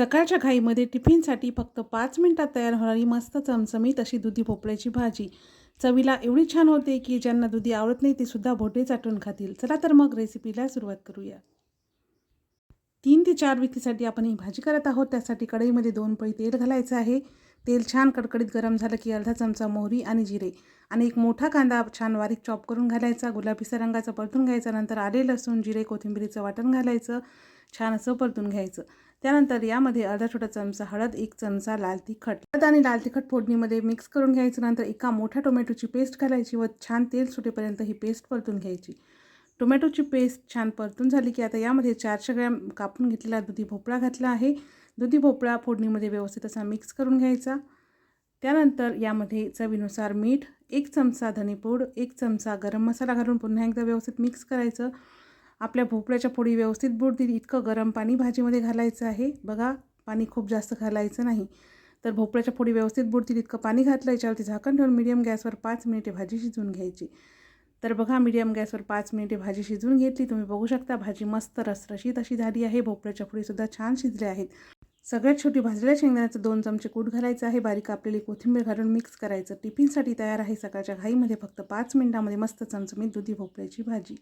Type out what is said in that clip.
सकाळच्या घाईमध्ये टिफिनसाठी फक्त पाच मिनटात तयार होणारी मस्त चमचमीत अशी दुधी भोपळ्याची भाजी. चवीला एवढी छान होते की ज्यांना दुधी आवडत नाही ते सुद्धा भोटे चाटून खातील. चला तर मग रेसिपीला सुरुवात करूया. तीन ते चार व्यक्तीसाठी आपण ही भाजी करत आहोत. त्यासाठी कढईमध्ये दोन पळी तेल घालायचं आहे. तेल छान कडकडीत गरम झालं की अर्धा चमचा मोहरी आणि जिरे आणि एक मोठा कांदा छान बारीक चॉप करून घालायचा. गुलाबीसा रंगाचा परतून घ्यायचा. नंतर आले लसूण जिरे कोथिंबिरीचं वाटण घालायचं. छान असं परतून घ्यायचं. त्यानंतर यामध्ये अर्धा छोटा चमचा हळद एक चमचा लाल तिखट. हळद आणि लाल तिखट फोडणीमध्ये मिक्स करून घ्यायचं नंतर एका मोठ्या टोमॅटोची पेस्ट घालायची व छान तेल सुटेपर्यंत ही पेस्ट परतून घ्यायची. टोमॅटोची पेस्ट छान परतून झाली की आता यामध्ये चारशे ग्रॅम कापून घेतलेला दुधी भोपळा घातला आहे. दुधी भोपळा फोडणीमध्ये व्यवस्थित असा मिक्स करून घ्यायचा. त्यानंतर यामध्ये चवीनुसार मीठ एक चमचा धनेपूड एक चमचा गरम मसाला घालून पुन्हा एकदा व्यवस्थित मिक्स करायचं. आपल्या भोपळ्याच्या पोळी व्यवस्थित बुडतील. इतकं गरम पाणी भाजीमध्ये घालायचं आहे. बघा पाणी खूप जास्त घालायचं नाही. तर भोपळ्याच्या पोळी व्यवस्थित बुडतील इतकं पाणी घातलं याच्यावरती झाकण ठेवून मिडियम गॅसवर पाच मिनिटे भाजी शिजवून घ्यायची. तर बघा मीडियम गॅसवर पाच मिनिटे भाजी शिजवून घेतली. तुम्ही बघू शकता भाजी मस्त रसरशीत अशी झाली आहे. भोपळ्याच्या पोळीसुद्धा छान शिजल्या आहेत. सगळ्यात छोटी भाजलेल्या शेंगदाण्याचं दोन चमचे कूट घालायचं आहे. बारीक कापलेली कोथिंबीर घालून मिक्स करायचं. टिफिनसाठी तयार आहे सकाळच्या घाईमध्ये फक्त पाच मिनिटामध्ये मस्त चमचमीत दुधी भोपळ्याची भाजी.